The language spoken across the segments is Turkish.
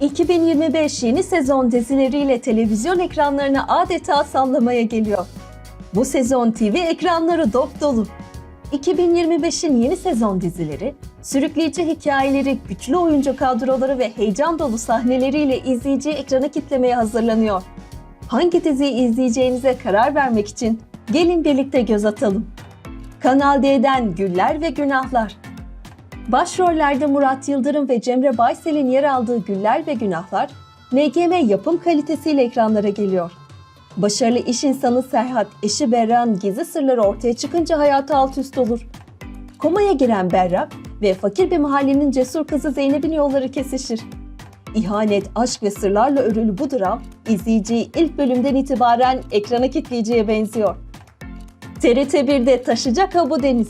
2025 yeni sezon dizileriyle televizyon ekranlarına adeta sallamaya geliyor. Bu sezon TV ekranları dop dolu. 2025'in yeni sezon dizileri, sürükleyici hikayeleri, güçlü oyuncu kadroları ve heyecan dolu sahneleriyle izleyiciyi ekrana kitlemeye hazırlanıyor. Hangi diziyi izleyeceğinize karar vermek için gelin birlikte göz atalım. Kanal D'den Güller ve Günahlar. Başrollerde Murat Yıldırım ve Cemre Baysel'in yer aldığı Güller ve Günahlar, NGM yapım kalitesiyle ekranlara geliyor. Başarılı iş insanı Serhat, eşi Berrak'ın gizli sırları ortaya çıkınca hayatı alt üst olur. Komaya giren Berrak ve fakir bir mahallenin cesur kızı Zeynep'in yolları kesişir. İhanet, aşk ve sırlarla örülü bu dram, izleyiciyi ilk bölümden itibaren ekrana kitleyiciye benziyor. TRT 1'de taşacak ha bu deniz.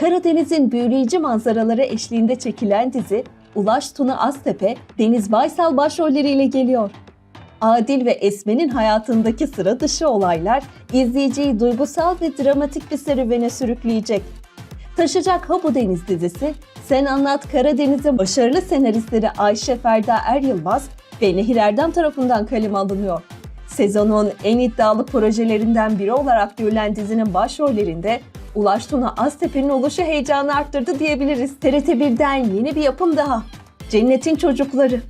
Karadeniz'in büyüleyici manzaraları eşliğinde çekilen dizi, Ulaş Tuna Aztepe, Deniz Baysal başrolleriyle geliyor. Adil ve Esme'nin hayatındaki sıra dışı olaylar izleyiciyi duygusal ve dramatik bir serüvene sürükleyecek. Taşacak Ha Deniz dizisi, Sen Anlat Karadeniz'in başarılı senaristleri Ayşe Ferda Er Yılmaz ve Nehir Erdem tarafından kaleme alınıyor. Sezonun en iddialı projelerinden biri olarak görülen dizinin başrollerinde Ulaş Tuna Aztepe'nin oluşu heyecanı arttırdı diyebiliriz. TRT 1'den yeni bir yapım daha. Cennetin Çocukları.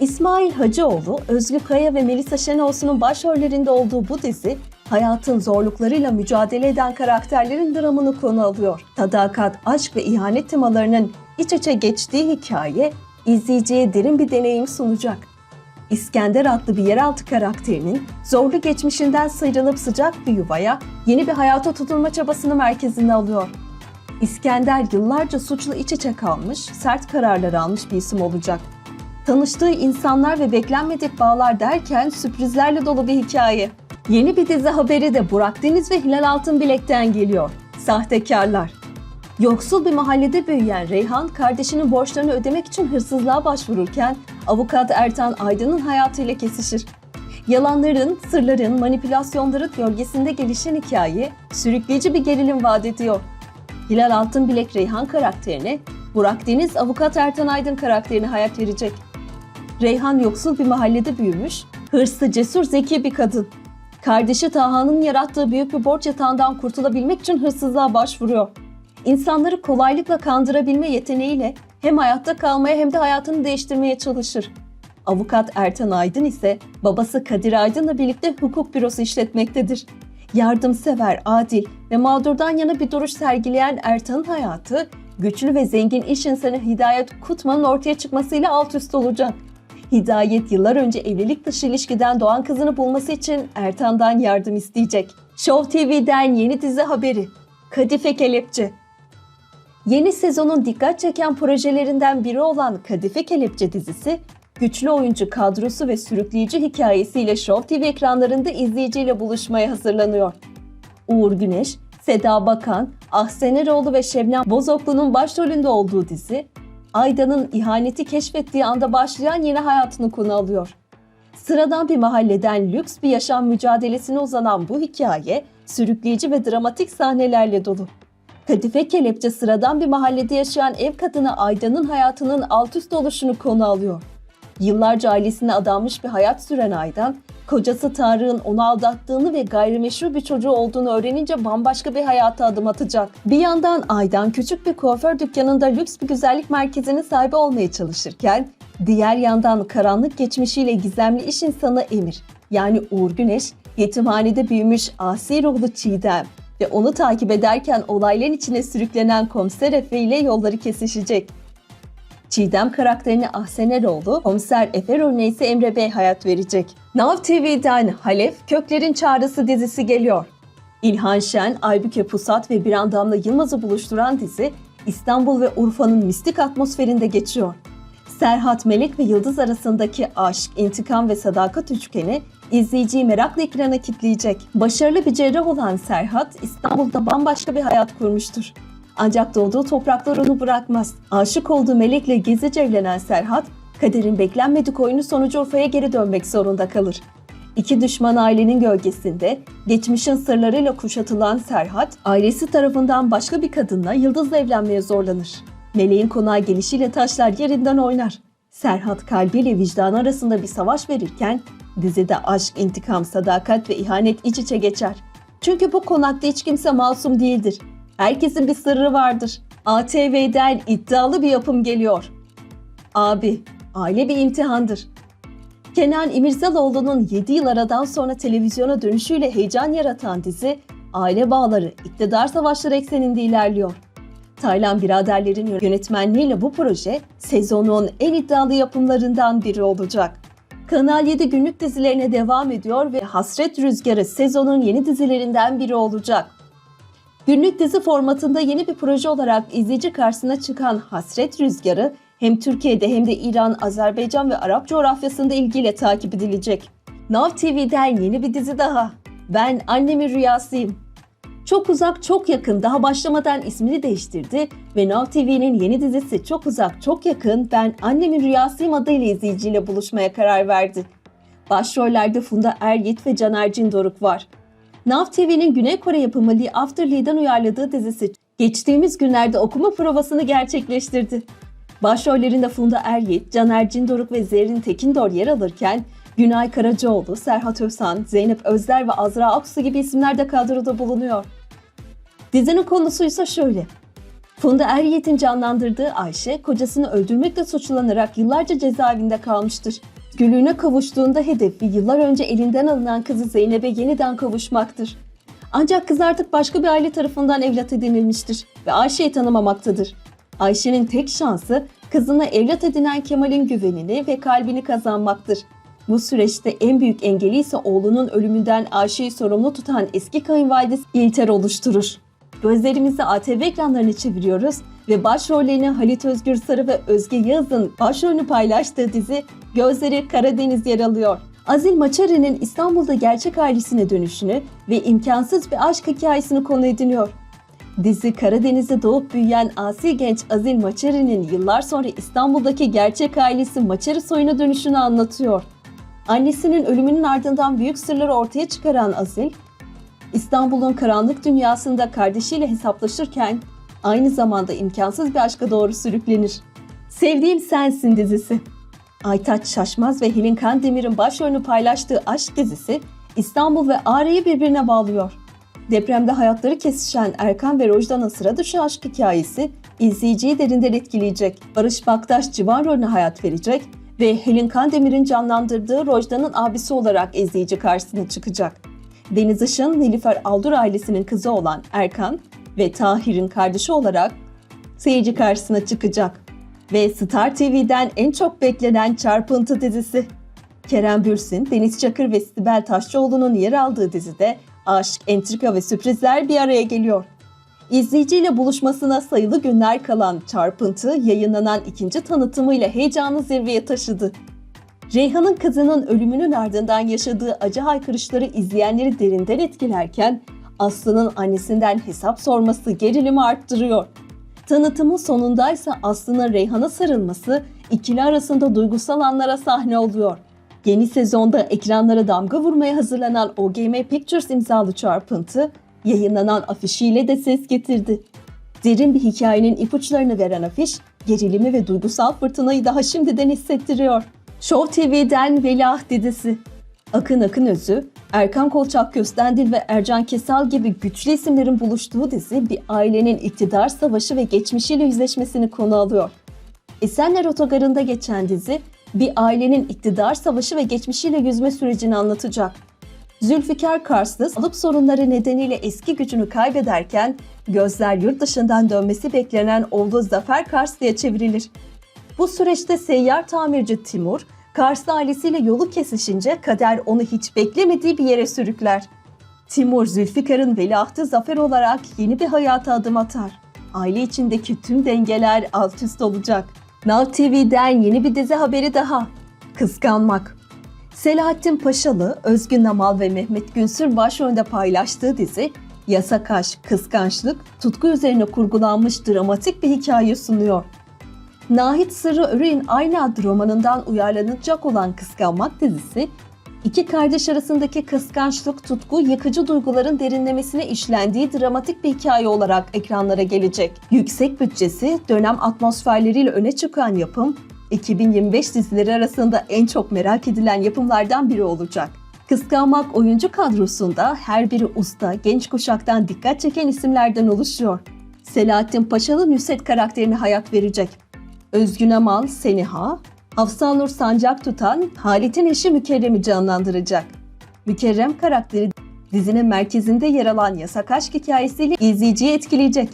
İsmail Hacıoğlu, Özgü Kaya ve Melisa Şenolsun'un başrollerinde olduğu bu dizi, hayatın zorluklarıyla mücadele eden karakterlerin dramını konu alıyor. Sadakat, aşk ve ihanet temalarının iç içe geçtiği hikaye, izleyiciye derin bir deneyim sunacak. İskender adlı bir yeraltı karakterinin zorlu geçmişinden sıyrılıp sıcak bir yuvaya, yeni bir hayata tutunma çabasını merkezine alıyor. İskender yıllarca suçla iç içe kalmış, sert kararlar almış bir isim olacak. Tanıştığı insanlar ve beklenmedik bağlar derken sürprizlerle dolu bir hikaye. Yeni bir dizi haberi de Burak Deniz ve Hilal Altınbilek'ten geliyor. Sahtekarlar. Yoksul bir mahallede büyüyen Reyhan, kardeşinin borçlarını ödemek için hırsızlığa başvururken avukat Ertan Aydın'ın hayatıyla kesişir. Yalanların, sırların, manipülasyonların gölgesinde gelişen hikaye sürükleyici bir gerilim vaat ediyor. Hilal Altınbilek Reyhan karakterine, Burak Deniz avukat Ertan Aydın karakterini hayat verecek. Reyhan yoksul bir mahallede büyümüş, hırslı, cesur, zeki bir kadın. Kardeşi Taha'nın yarattığı büyük bir borç yatağından kurtulabilmek için hırsızlığa başvuruyor. İnsanları kolaylıkla kandırabilme yeteneğiyle hem hayatta kalmaya hem de hayatını değiştirmeye çalışır. Avukat Ertan Aydın ise babası Kadir Aydın'la birlikte hukuk bürosu işletmektedir. Yardımsever, adil ve mağdurdan yana bir duruş sergileyen Ertan'ın hayatı, güçlü ve zengin iş insanı Hidayet Kutman'ın ortaya çıkmasıyla alt üst olacak. Hidayet yıllar önce evlilik dışı ilişkiden doğan kızını bulması için Ertan'dan yardım isteyecek. Show TV'den yeni dizi haberi. Kadife Kelepçe. Yeni sezonun dikkat çeken projelerinden biri olan Kadife Kelepçe dizisi, güçlü oyuncu kadrosu ve sürükleyici hikayesiyle Show TV ekranlarında izleyiciyle buluşmaya hazırlanıyor. Uğur Güneş, Seda Bakan, Ahsen Eroğlu ve Şebnem Bozoklu'nun başrolünde olduğu dizi, Ayda'nın ihaneti keşfettiği anda başlayan yeni hayatını konu alıyor. Sıradan bir mahalleden lüks bir yaşam mücadelesine uzanan bu hikaye, sürükleyici ve dramatik sahnelerle dolu. Kadife Kelepçe sıradan bir mahallede yaşayan ev kadını Ayda'nın hayatının alt üst oluşunu konu alıyor. Yıllarca ailesine adanmış bir hayat süren Aydan, kocası Tarık'ın onu aldattığını ve gayrimeşru bir çocuğu olduğunu öğrenince bambaşka bir hayata adım atacak. Bir yandan Aydan küçük bir kuaför dükkanında lüks bir güzellik merkezinin sahibi olmaya çalışırken, diğer yandan karanlık geçmişiyle gizemli iş insanı Emir, yani Uğur Güneş, yetimhanede büyümüş asi ruhlu Çiğdem ve onu takip ederken olayların içine sürüklenen komiser Efe ile yolları kesişecek. Çiğdem karakterini Ahsen Eroğlu, komiser Efe rolüne ise Emre Bey hayat verecek. Now TV'den Halef, Köklerin Çağrısı dizisi geliyor. İlhan Şen, Aybüke Pusat ve Bir Damla Yılmaz'ı buluşturan dizi, İstanbul ve Urfa'nın mistik atmosferinde geçiyor. Serhat Melek ve Yıldız arasındaki aşk, intikam ve sadakat üçgeni izleyiciyi merakla ekrana kitleyecek. Başarılı bir cerrah olan Serhat, İstanbul'da bambaşka bir hayat kurmuştur. Ancak doğduğu topraklar onu bırakmaz. Aşık olduğu melekle gizlice evlenen Serhat, kaderin beklenmedik oyunu sonucu Urfa'ya geri dönmek zorunda kalır. İki düşman ailenin gölgesinde, geçmişin sırlarıyla kuşatılan Serhat, ailesi tarafından başka bir kadınla Yıldız'la evlenmeye zorlanır. Meleğin konağa gelişiyle taşlar yerinden oynar. Serhat Kalbi ile vicdan arasında bir savaş verirken dizide aşk, intikam, sadakat ve ihanet iç içe geçer. Çünkü bu konakta hiç kimse masum değildir. Herkesin bir sırrı vardır. ATV'den iddialı bir yapım geliyor. Abi, aile bir imtihandır. Kenan İmirzalıoğlu'nun 7 yıl aradan sonra televizyona dönüşüyle heyecan yaratan dizi, aile bağları, iktidar savaşları ekseninde ilerliyor. Taylan biraderlerin yönetmenliğiyle bu proje sezonun en iddialı yapımlarından biri olacak. Kanal 7 günlük dizilerine devam ediyor ve Hasret Rüzgarı sezonun yeni dizilerinden biri olacak. Günlük dizi formatında yeni bir proje olarak izleyici karşısına çıkan Hasret Rüzgarı hem Türkiye'de hem de İran, Azerbaycan ve Arap coğrafyasında ilgiyle takip edilecek. Now TV'den yeni bir dizi daha. Ben annemin rüyasıyım. Çok uzak çok yakın daha başlamadan ismini değiştirdi ve Now TV'nin yeni dizisi Çok Uzak Çok Yakın Ben Annemin Rüyasıyım adıyla izleyiciyle buluşmaya karar verdi. Başrollerde Funda Er-Yiğit ve Caner Cindoruk var. Now TV'nin Güney Kore yapımı Lee After Lee'den uyarladığı dizisi geçtiğimiz günlerde okuma provasını gerçekleştirdi. Başrollerinde Funda Er-Yiğit, Caner Cindoruk ve Zerrin Tekindor yer alırken Günay Karacaoğlu, Serhat Özhan, Zeynep Özler ve Azra Aksu gibi isimler de kadroda bulunuyor. Dizinin konusu ise şöyle. Funda Er-Yiğit'in canlandırdığı Ayşe, kocasını öldürmekle suçlanarak yıllarca cezaevinde kalmıştır. Gülüğüne kavuştuğunda hedefi yıllar önce elinden alınan kızı Zeynep'e yeniden kavuşmaktır. Ancak kız artık başka bir aile tarafından evlat edinilmiştir ve Ayşe'yi tanımamaktadır. Ayşe'nin tek şansı kızına evlat edinen Kemal'in güvenini ve kalbini kazanmaktır. Bu süreçte en büyük engeli ise oğlunun ölümünden Ayşe'yi sorumlu tutan eski kayınvalidesi İlter oluşturur. Gözlerimizi ATV ekranlarına çeviriyoruz ve başrollerini Halit Özgür Sarı ve Özge Yağız'ın başrolünü paylaştığı dizi Gözleri Karadeniz yer alıyor. Azil Maçari'nin İstanbul'da gerçek ailesine dönüşünü ve imkansız bir aşk hikayesini konu ediniyor. Dizi Karadeniz'de doğup büyüyen asi genç Azil Maçari'nin yıllar sonra İstanbul'daki gerçek ailesi Maçari soyuna dönüşünü anlatıyor. Annesinin ölümünün ardından büyük sırları ortaya çıkaran Azil, İstanbul'un karanlık dünyasında kardeşiyle hesaplaşırken aynı zamanda imkansız bir aşka doğru sürüklenir. Sevdiğim Sensin dizisi. Aytaç Şaşmaz ve Helin Kandemir'in başrolünü paylaştığı aşk dizisi İstanbul ve Ağrı'yı birbirine bağlıyor. Depremde hayatları kesişen Erkan ve Rojda'nın sıra dışı aşk hikayesi izleyiciyi derinden etkileyecek. Barış Baktaş civan rolüne hayat verecek ve Helin Kandemir'in canlandırdığı Rojda'nın abisi olarak izleyici karşısına çıkacak. Deniz Işın, Nilüfer Aldur ailesinin kızı olan Erkan ve Tahir'in kardeşi olarak seyirci karşısına çıkacak. Ve Star TV'den en çok beklenen Çarpıntı dizisi. Kerem Bürsin, Deniz Çakır ve Sibel Taşçıoğlu'nun yer aldığı dizide aşk, entrika ve sürprizler bir araya geliyor. İzleyiciyle buluşmasına sayılı günler kalan Çarpıntı yayınlanan ikinci tanıtımıyla heyecanı zirveye taşıdı. Reyhan'ın kızının ölümünün ardından yaşadığı acı haykırışları izleyenleri derinden etkilerken Aslı'nın annesinden hesap sorması gerilimi arttırıyor. Tanıtımın sonundaysa Aslı'nın Reyhan'a sarılması ikili arasında duygusal anlara sahne oluyor. Yeni sezonda ekranlara damga vurmaya hazırlanan OGM Pictures imzalı çarpıntı, yayınlanan afişiyle de ses getirdi. Derin bir hikayenin ipuçlarını veren afiş, gerilimi ve duygusal fırtınayı daha şimdiden hissettiriyor. Show TV'den Veliaht dizisi. Akın Akın Özü, Erkan Kolçak Köstendil ve Ercan Kesal gibi güçlü isimlerin buluştuğu dizi bir ailenin iktidar savaşı ve geçmişiyle yüzleşmesini konu alıyor. Esenler Otogarı'nda geçen dizi bir ailenin iktidar savaşı ve geçmişiyle yüzme sürecini anlatacak. Zülfikar Karslı sağlık sorunları nedeniyle eski gücünü kaybederken gözler yurt dışından dönmesi beklenen oğlu Zafer Karslı'ya çevrilir. Bu süreçte seyyar tamirci Timur, Karslı ailesiyle yolu kesişince kader onu hiç beklemediği bir yere sürükler. Timur, Zülfikar'ın veliahtı Zafer olarak yeni bir hayata adım atar. Aile içindeki tüm dengeler alt üst olacak. Now TV'den yeni bir dizi haberi daha. Kıskanmak. Selahattin Paşalı, Özgün Namal ve Mehmet Günsür başrolünde paylaştığı dizi, yasak aşk, kıskançlık, tutku üzerine kurgulanmış dramatik bir hikaye sunuyor. Nahit Sırrı Örü'nün aynı adlı romanından uyarlanacak olan Kıskanmak dizisi, iki kardeş arasındaki kıskançlık, tutku, yıkıcı duyguların derinlemesine işlendiği dramatik bir hikaye olarak ekranlara gelecek. Yüksek bütçesi, dönem atmosferleriyle öne çıkan yapım, 2025 dizileri arasında en çok merak edilen yapımlardan biri olacak. Kıskanmak oyuncu kadrosunda her biri usta, genç kuşaktan dikkat çeken isimlerden oluşuyor. Selahattin Paşalı Nusret karakterine hayat verecek. Özgün Amal, Seniha, Hafsanur Sancak tutan Halit'in eşi Mükerrem'i canlandıracak. Mükerrem karakteri dizinin merkezinde yer alan yasak aşk hikayesiyle izleyiciyi etkileyecek.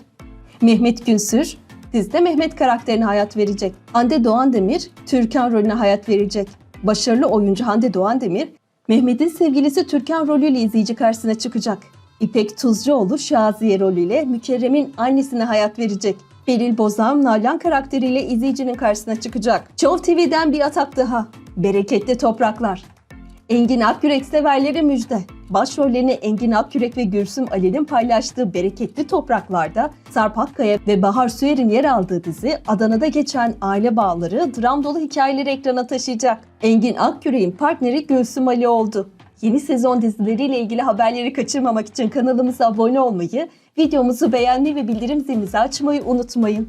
Mehmet Günsür, dizide Mehmet karakterine hayat verecek. Hande Doğan Demir, Türkan rolüne hayat verecek. Başarılı oyuncu Hande Doğan Demir, Mehmet'in sevgilisi Türkan rolüyle izleyici karşısına çıkacak. İpek Tuzcuoğlu Şaziye rolüyle Mükerrem'in annesine hayat verecek. Beril Bozan Nalan karakteriyle izleyicinin karşısına çıkacak. Show TV'den bir atak daha. Bereketli Topraklar. Engin Akyürek severlere müjde. Başrollerini Engin Akyürek ve Gülsüm Ali'nin paylaştığı Bereketli Topraklar'da Sarp Akkaya ve Bahar Süer'in yer aldığı dizi Adana'da geçen aile bağları, dram dolu hikayeleri ekrana taşıyacak. Engin Akyürek'in partneri Gülsüm Ali oldu. Yeni sezon dizileriyle ilgili haberleri kaçırmamak için kanalımıza abone olmayı, videomuzu beğenmeyi ve bildirim zilinizi açmayı unutmayın.